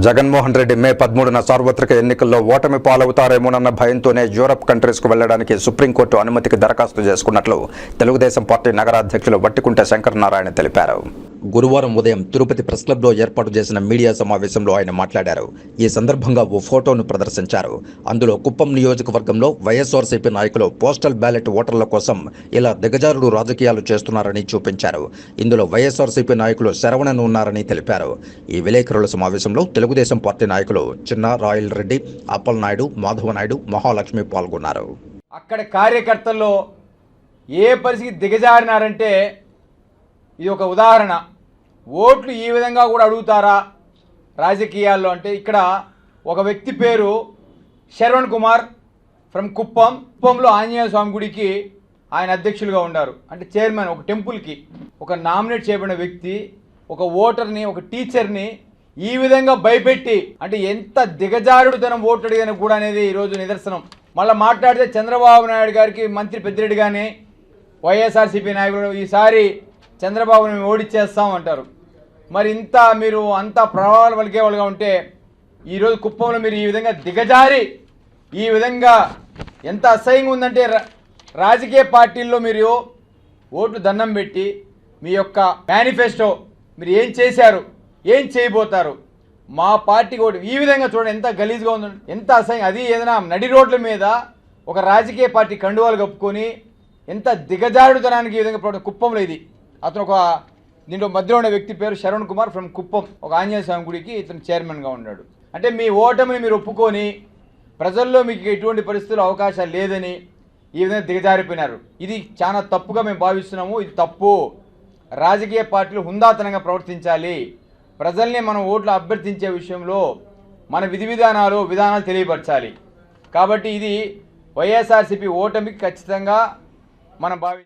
జగన్మోహన్ రెడ్డి మే పదమూడున సార్వత్రిక ఎన్నికల్లో ఓటమి పాలవుతారేమోనన్న భయంతోనే యూరప్ కంట్రీస్కు వెళ్ళడానికి సుప్రీంకోర్టు అనుమతికి దరఖాస్తు చేసుకున్నట్లు తెలుగుదేశం పార్టీ నగరాధ్యక్షులు వట్టికుంట శంకర్ నారాయణ తెలిపారు. గురువారం ఉదయం తిరుపతి ప్రెస్ క్లబ్లో ఏర్పాటు చేసిన మీడియా సమావేశంలో ఆయన మాట్లాడారు. ఈ సందర్భంగా ఓ ఫోటోను ప్రదర్శించారు. అందులో కుప్పం నియోజకవర్గంలో వైఎస్ఆర్సీపీ నాయకులు పోస్టల్ బ్యాలెట్ ఓటర్ల కోసం ఇలా దిగజారుడు రాజకీయాలు చేస్తున్నారని చూపించారు. ఇందులో వైఎస్ఆర్సీపీ నాయకులు శరవణన్ ఉన్నారని తెలిపారు. ఈ విలేకరుల సమావేశంలో తెలుగుదేశం పార్టీ నాయకులు చిన్న రాయల్ రెడ్డి అప్పలనాయుడు మాధవ నాయుడు మహాలక్ష్మి పాల్గొన్నారు. అక్కడ కార్యకర్తల్లో ఏ పరిస్థితి దిగజారినారంటే ఇది ఒక ఉదాహరణ. ఓట్లు ఈ విధంగా కూడా అడుగుతారా? రాజకీయాల్లో అంటే ఇక్కడ ఒక వ్యక్తి పేరు శరవణ్ కుమార్ ఫ్రమ్ కుప్పం. కుప్పంలో ఆంజనేయ స్వామి గుడికి ఆయన అధ్యక్షులుగా ఉన్నారు అంటే చైర్మన్ ఒక టెంపుల్కి. ఒక నామినేట్ చేయబడిన వ్యక్తి ఒక ఓటర్ని ఒక టీచర్ని ఈ విధంగా భయపెట్టి అంటే ఎంత దిగజారుడుతనం ఓటు అడిగిన కూడా అనేది ఈరోజు నిదర్శనం. మళ్ళీ మాట్లాడితే చంద్రబాబు నాయుడు గారికి మంత్రి పెద్దిరెడ్డి కానీ వైఎస్ఆర్సీపీ నాయకులు ఈసారి చంద్రబాబుని మేము ఓడిచ్చేస్తాం అంటారు. మరి ఇంత మీరు అంత ప్రభావాలు పలికే వాళ్ళుగా ఉంటే ఈరోజు కుప్పంలో మీరు ఈ విధంగా దిగజారి ఈ విధంగా ఎంత అసహ్యంగా ఉందంటే రా- రాజకీయ పార్టీల్లో మీరు ఓట్లు దండం పెట్టి మీ యొక్క మేనిఫెస్టో మీరు ఏం చేశారు ఏం చేయబోతారు? మా పార్టీ ఓటు ఈ విధంగా చూడండి ఎంత గలీజ్గా ఉందో ఎంత అసహ్యం. అది ఏదైనా నడి రోడ్ల మీద ఒక రాజకీయ పార్టీ కండువాలు కప్పుకొని ఎంత దిగజారుడుతనానికి ఈ విధంగా కుప్పంలో ఇది. అతను ఒక దీంట్లో మధ్యలో ఉన్న వ్యక్తి పేరు శరణ్ కుమార్ ఫ్రమ్ కుప్పం. ఒక ఆంజనేయ స్వామి గుడికి ఇతను చైర్మన్గా ఉన్నాడు. అంటే మీ ఓటమిని మీరు ఒప్పుకొని ప్రజల్లో మీకు ఎటువంటి పరిస్థితులు అవకాశాలు లేదని ఈ విధంగా దిగజారిపోయినారు. ఇది చాలా తప్పుగా మేము భావిస్తున్నాము. ఇది తప్పు. రాజకీయ పార్టీలు హుందాతనంగా ప్రవర్తించాలి. ప్రజల్ని మనం ఓట్లు అభ్యర్థించే విషయంలో మన విధి విధానాలు విధానాలు తెలియపరచాలి. కాబట్టి ఇది వైఎస్ఆర్సీపీ ఓటమికి ఖచ్చితంగా మనం భావి